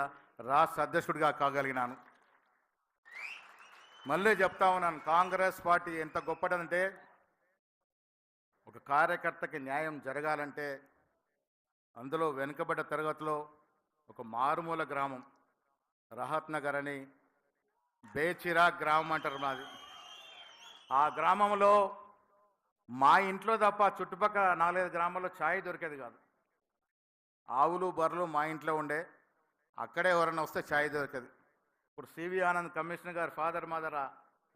ఇవాళ రాష్ట్ర అధ్యక్షుడిగా కాగలిగినాను. మళ్ళీ చెప్తా ఉన్నాను కాంగ్రెస్ పార్టీ ఎంత గొప్పదంటే ఒక కార్యకర్తకి న్యాయం జరగాలంటే అందులో వెనుకబడ్డ తరగతిలో ఒక మారుమూల గ్రామం రహత్ నగర్ అని బేచిరా గ్రామం అంటారు మాది. ఆ గ్రామంలో మా ఇంట్లో తప్ప చుట్టుపక్కల నాలుగైదు గ్రామాల్లో ఛాయ్ దొరికేది కాదు. ఆవులు బర్రెలు మా ఇంట్లో ఉండే. అక్కడే ఎవరైనా వస్తే ఛాయ్ దొరకదు. ఇప్పుడు సివి ఆనంద్ కమిషనర్ గారు father mother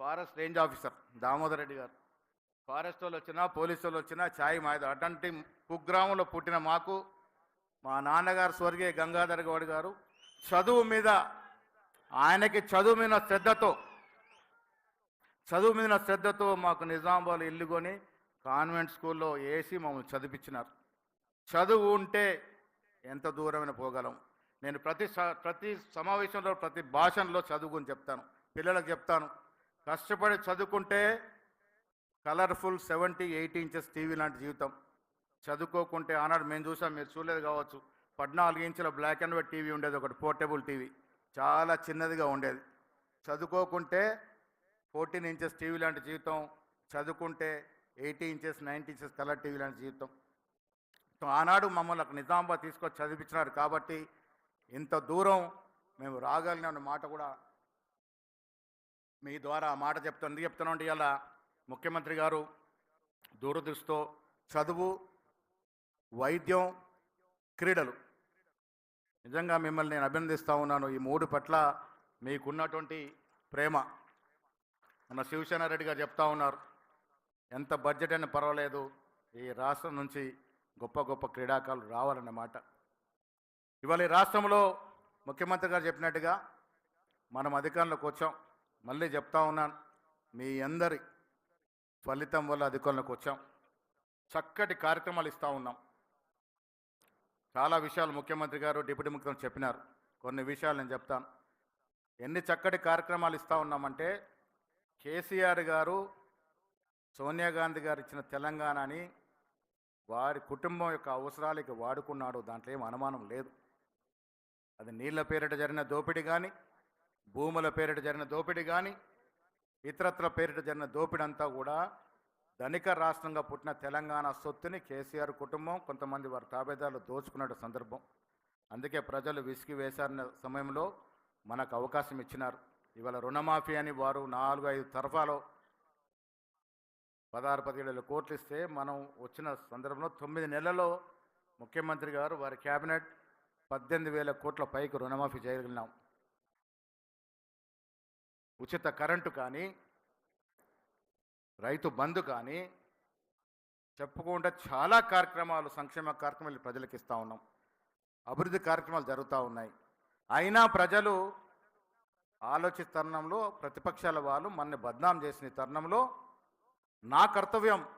forest range officer Damodar Reddy గారు. ఫారెస్ట్ వాళ్ళు వచ్చినా పోలీసు వాళ్ళు వచ్చినా ఛాయ్ మాయదు అటువంటి కుగ్రామంలో పుట్టిన మాకు మా నాన్నగారు స్వర్గీయ గంగాధర్ గౌడ్ గారు చదువు మీద ఆయనకి చదువు మీద శ్రద్ధతో చదువు మీద శ్రద్ధతో మాకు నిజామాబాద్ ఇల్లు కొని కాన్వెంట్ స్కూల్లో వేసి మమ్మల్ని చదివించినారు. చదువు ఉంటే ఎంత దూరమైన పోగలం. నేను ప్రతి స- ప్రతి సమావేశంలో ప్రతి భాషల్లో చదువుకుని చెప్తాను. పిల్లలకు చెప్తాను. కష్టపడి చదువుకుంటే colourful seventy eighty inches TV లాంటి జీవితం. చదువుకోకుంటే ఆనాడు మేము చూసాం మీరు చూడలేదు కావచ్చు. పద్నాలుగు ఇంచుల బ్లాక్ అండ్ వైట్ టీవీ ఉండేది ఒకటి పోర్టబుల్ టీవీ. చాలా చిన్నదిగా ఉండేది. చదువుకోకుంటే ఫోర్టీన్ ఇంచెస్ టీవీ లాంటి జీవితం. చదువుకుంటే eighty inches ninety inches colour TV లాంటి జీవితం. ఆనాడు మమ్మల్ని నిజామాబాద్ తీసుకొచ్చి చదివించినారు కాబట్టి ఇంత దూరం మేము రాగలిగిన మాట కూడా మీ ద్వారా ఆ మాట చెప్తాను ఎందుకు చెప్తానంటే ఇలా ముఖ్యమంత్రి గారు దూరదృష్టితో చదువు వైద్యం క్రీడలు. నిజంగా మిమ్మల్ని నేను అభినందిస్తూ ఉన్నాను. ఈ మూడు పట్ల మీకున్నటువంటి ప్రేమ. మన శివసేన రెడ్డి గారు చెప్తా ఉన్నారు. ఎంత బడ్జెట్ అయినా పర్వాలేదు. ఈ రాష్ట్రం నుంచి గొప్ప గొప్ప క్రీడాకారులు రావాలన్నమాట ఇవాళ ఈ రాష్ట్రంలో ముఖ్యమంత్రి గారు చెప్పినట్టుగా మనం అధికారంలోకి వచ్చాం. మళ్ళీ చెప్తా ఉన్నాను మీ అందరి ఫలితం వల్ల అధికారంలోకి వచ్చాం. చక్కటి కార్యక్రమాలు ఇస్తూ ఉన్నాం. చాలా విషయాలు ముఖ్యమంత్రి గారు డిప్యూటీ ముఖ్యమంత్రి చెప్పినారు. కొన్ని విషయాలు నేను చెప్తాను. ఎన్ని చక్కటి కార్యక్రమాలు ఇస్తూ ఉన్నామంటే కేసీఆర్ గారు సోనియా గాంధీ గారు ఇచ్చిన తెలంగాణని వారి కుటుంబం యొక్క అవసరాలకి వాడుకున్నాడు. దాంట్లో ఏం అనుమానం లేదు. అది నీళ్ళ పేరిట జరిగిన దోపిడీ కానీ భూముల పేరిట జరిగిన దోపిడీ కానీ ఇతరత్ర పేరిట జరిగిన దోపిడీ అంతా కూడా ధనిక రాష్ట్రంగా పుట్టిన తెలంగాణ సొత్తుని కేసీఆర్ కుటుంబం కొంతమంది వారి తాబేదారులు దోచుకున్న సందర్భం. అందుకే ప్రజలు విసిగి వేశారన్న సమయంలో మనకు అవకాశం ఇచ్చినారు. ఇవాళ రుణమాఫీ అని వారు నాలుగు ఐదు తరఫాలో పదహారు పదిహేడు కోట్లు ఇస్తే మనం వచ్చిన సందర్భంలో తొమ్మిది నెలల్లో ముఖ్యమంత్రి గారు వారి కేబినెట్ పద్దెనిమిది వేల కోట్ల పైకి రుణమాఫీ చేయగలిగినాం. ఉచిత కరెంటు కానీ రైతు బంధు కానీ చెప్పుకుంటే చాలా కార్యక్రమాలు సంక్షేమ కార్యక్రమాలు ప్రజలకు ఇస్తూ ఉన్నాం. అభివృద్ధి కార్యక్రమాలు జరుగుతూ ఉన్నాయి. అయినా ప్రజలు ఆలోచి తరుణంలో ప్రతిపక్షాల వాళ్ళు మన బద్నాం చేసిన తరుణంలో నా కర్తవ్యం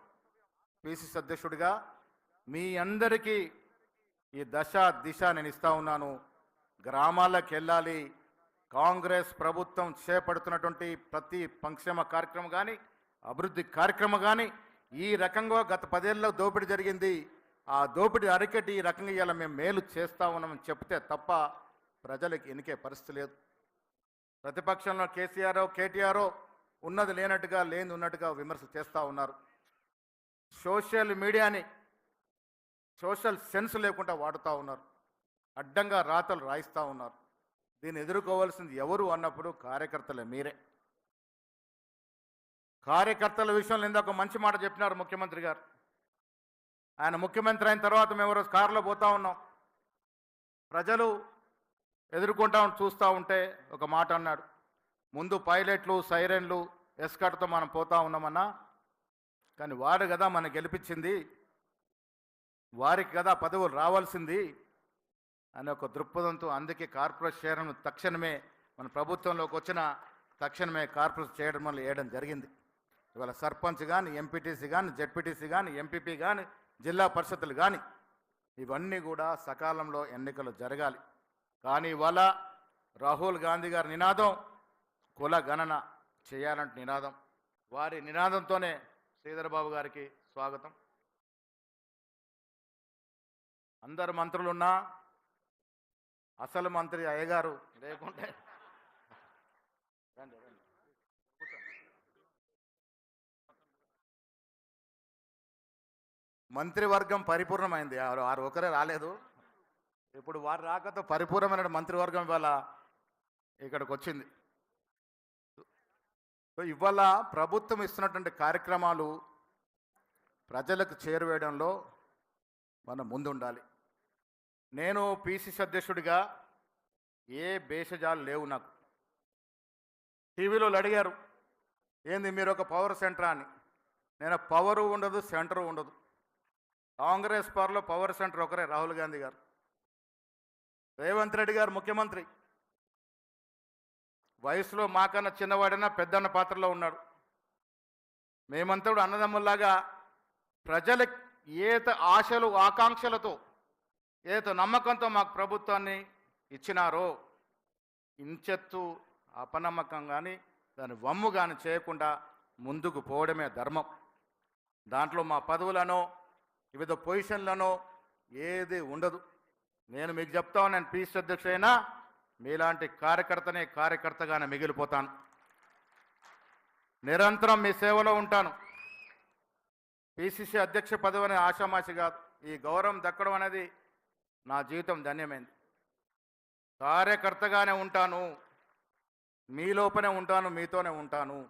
పిసిసి అధ్యక్షుడిగా మీ అందరికీ ఈ దశ దిశ నేను ఇస్తా ఉన్నాను. గ్రామాలకు వెళ్ళాలి. కాంగ్రెస్ ప్రభుత్వం చేపడుతున్నటువంటి ప్రతి సంక్షేమ కార్యక్రమం కానీ అభివృద్ధి కార్యక్రమం కానీ ఈ రకంగా గత పదేళ్ళలో దోపిడీ జరిగింది. ఆ దోపిడీ అరికటి ఈ రకంగా ఇలా మేము మేలు చేస్తా ఉన్నామని చెప్తే తప్ప ప్రజలకు ఎనికే పరిస్థితి లేదు. ప్రతిపక్షంలో కేసీఆర్ కేటీఆర్ ఉన్నది లేనట్టుగా లేని ఉన్నట్టుగా విమర్శలు చేస్తూ ఉన్నారు. సోషల్ మీడియాని సోషల్ సెన్స్ లేకుండా వాడుతూ ఉన్నారు. అడ్డంగా రాతలు రాయిస్తూ ఉన్నారు. దీన్ని ఎదుర్కోవాల్సింది ఎవరు అన్నప్పుడు కార్యకర్తలే మీరే. కార్యకర్తల విషయంలో ఇందాక మంచి మాట చెప్పినారు ముఖ్యమంత్రి గారు. ఆయన ముఖ్యమంత్రి అయిన తర్వాత మేము రోజు కారులో పోతూ ఉన్నాం. ప్రజలు ఎదుర్కొంటా చూస్తూ ఉంటే ఒక మాట అన్నాడు. ముందు పైలట్లు సైరన్లు ఎస్కట్తో మనం పోతా ఉన్నామన్నా కానీ వాడు కదా మనం గెలిపించింది. వారికి కదా పదవులు రావాల్సింది అనే ఒక దృక్పథంతో అందుకే కార్పొరేట్ చేయడం తక్షణమే మన ప్రభుత్వంలోకి వచ్చిన తక్షణమే కార్పొరేట్ చేయడం వల్ల వేయడం జరిగింది. ఇవాళ సర్పంచ్ కానీ ఎంపీటీసీ కానీ జెడ్పీటీసీ కానీ ఎంపీపీ కానీ జిల్లా పరిషత్తులు కానీ ఇవన్నీ కూడా సకాలంలో ఎన్నికలు జరగాలి. కానీ ఇవాళ రాహుల్ గాంధీ గారి నినాదం కుల గణన చేయాలంటే నినాదం. వారి నినాదంతోనే శ్రీధర్ బాబు గారికి స్వాగతం. అందరు మంత్రులున్నా అసలు మంత్రి అయ్యగారు లేకుంటే రండి, రండి. మంత్రివర్గం పరిపూర్ణమైంది. వారు ఒకరే రాలేదు. ఇప్పుడు వారు రాకతో పరిపూర్ణమైన మంత్రివర్గం ఇవాళ ఇక్కడికి వచ్చింది. సో ఇవాళ ప్రభుత్వం ఇస్తున్నటువంటి కార్యక్రమాలు ప్రజలకు చేరువేయడంలో మనం ముందుండాలి. నేను పీసీసీ అధ్యక్షుడిగా ఏ భేషజాలు లేవు నాకు. టీవీలో అడిగారు ఏంది మీరు ఒక పవర్ సెంటర్ అని? నేను పవరు ఉండదు సెంటర్ ఉండదు. కాంగ్రెస్ పార్టీలో పవర్ సెంటర్ ఒకరే రాహుల్ గాంధీ గారు. రేవంత్ రెడ్డి గారు ముఖ్యమంత్రి. వయసులో మాకన్నా చిన్నవాడైనా పెద్దన్న పాత్రలో ఉన్నాడు. మేమంతా కూడా అన్నదమ్ముల్లాగా ప్రజల ఏత ఆశలు ఆకాంక్షలతో ఏత నమ్మకంతో మాకు ప్రభుత్వాన్ని ఇచ్చినారో ఇంచెత్తు అపనమ్మకం కానీ దాని వమ్ము కానీ చేయకుండా ముందుకు పోవడమే ధర్మం. దాంట్లో మా పదవులనో వివిధ పొజిషన్లనో ఏది ఉండదు. నేను మీకు చెప్తాను నేను పీస్ అధ్యక్షుడైనా మీలాంటి కార్యకర్తనే కార్యకర్తగానే మిగిలిపోతాను. నిరంతరం మీ సేవలో ఉంటాను. పిసిసి అధ్యక్ష పదవి అనే ఆషామాషి కాదు ఈ గౌరవం దక్కడం అనేది నా జీవితం ధన్యమైంది. కార్యకర్తగానే ఉంటాను మీ లోపనే ఉంటాను మీతోనే ఉంటాను.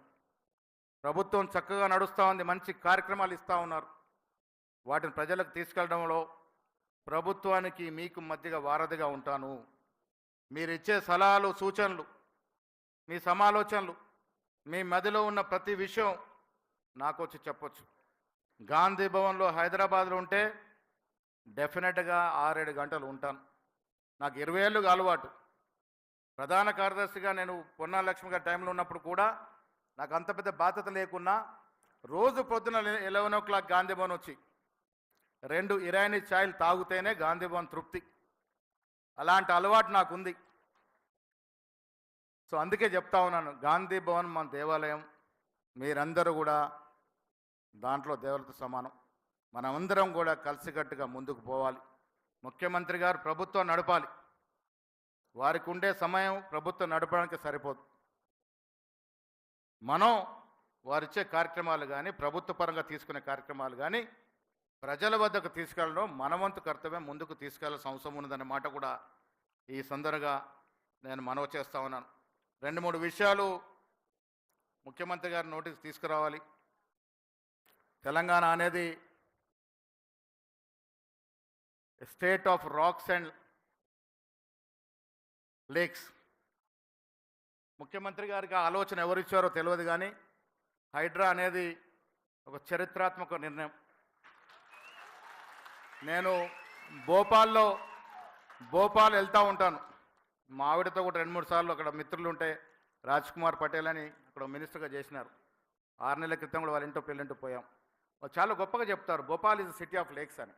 ప్రభుత్వం చక్కగా నడుస్తూ ఉంది మంచి కార్యక్రమాలు ఇస్తూ ఉన్నారు. వాటిని ప్రజలకు తీసుకెళ్ళడంలో ప్రభుత్వానికి మీకు మధ్యగా వారధిగా ఉంటాను. మీరు ఇచ్చే సలహాలు సూచనలు మీ సమాలోచనలు మీ మదిలో ఉన్న ప్రతి విషయం నాకు వచ్చి చెప్పొచ్చు. గాంధీ భవన్లో హైదరాబాద్లో ఉంటే డెఫినెట్గా ఆరేడు గంటలు ఉంటాను. నాకు ఇరవై ఏళ్ళుగా అలవాటు. ప్రధాన కార్యదర్శిగా నేను పొన్నా లక్ష్మి గారి టైంలో ఉన్నప్పుడు కూడా నాకు అంత పెద్ద బాధ్యత లేకున్నా రోజు పొద్దున eleven o'clock Gandhi Bhavan వచ్చి రెండు ఇరానీ ఛాయలు తాగుతేనే గాంధీ భవన్ తృప్తి. అలాంటి అలవాటు నాకుంది. సో అందుకే చెప్తా ఉన్నాను గాంధీ భవన్ మన దేవాలయం. మీరందరూ కూడా దాంట్లో దేవులతో సమానం. మనమందరం కూడా కలిసికట్టుగా ముందుకు పోవాలి. ముఖ్యమంత్రి గారు ప్రభుత్వం నడపాలి. వారికి ఉండే సమయం ప్రభుత్వం నడపడానికి సరిపోదు. మనం వారిచ్చే కార్యక్రమాలు కానీ ప్రభుత్వ పరంగా తీసుకునే కార్యక్రమాలు కానీ ప్రజల వద్దకు తీసుకెళ్ళడం మనవంతు కర్తవ్యం ముందుకు తీసుకెళ్ళాల్సిన అవసరం ఉన్నదన్న మాట కూడా ఈ సందర్భంగా నేను మనవి చేస్తా ఉన్నాను. రెండు మూడు విషయాలు ముఖ్యమంత్రి గారి నోటీస్ తీసుకురావాలి. తెలంగాణ అనేది state of rocks and lakes ముఖ్యమంత్రి గారికి ఆలోచన ఆలోచన ఎవరిచ్చారో తెలియదు కానీ హైడ్రా అనేది ఒక చరిత్రాత్మక నిర్ణయం. నేను భోపాల్లో భోపాల్ వెళ్తూ ఉంటాను. మా ఆవిడతో కూడా రెండు మూడు సార్లు అక్కడ మిత్రులు ఉంటే రాజ్ కుమార్ పటేల్ అని అక్కడ మినిస్టర్గా చేసినారు. ఆరు నెలల క్రితం కూడా వాళ్ళ ఇంటో పెళ్ళింటో పోయాం. చాలా గొప్పగా చెప్తారు. Bhopal is city of lakes అని.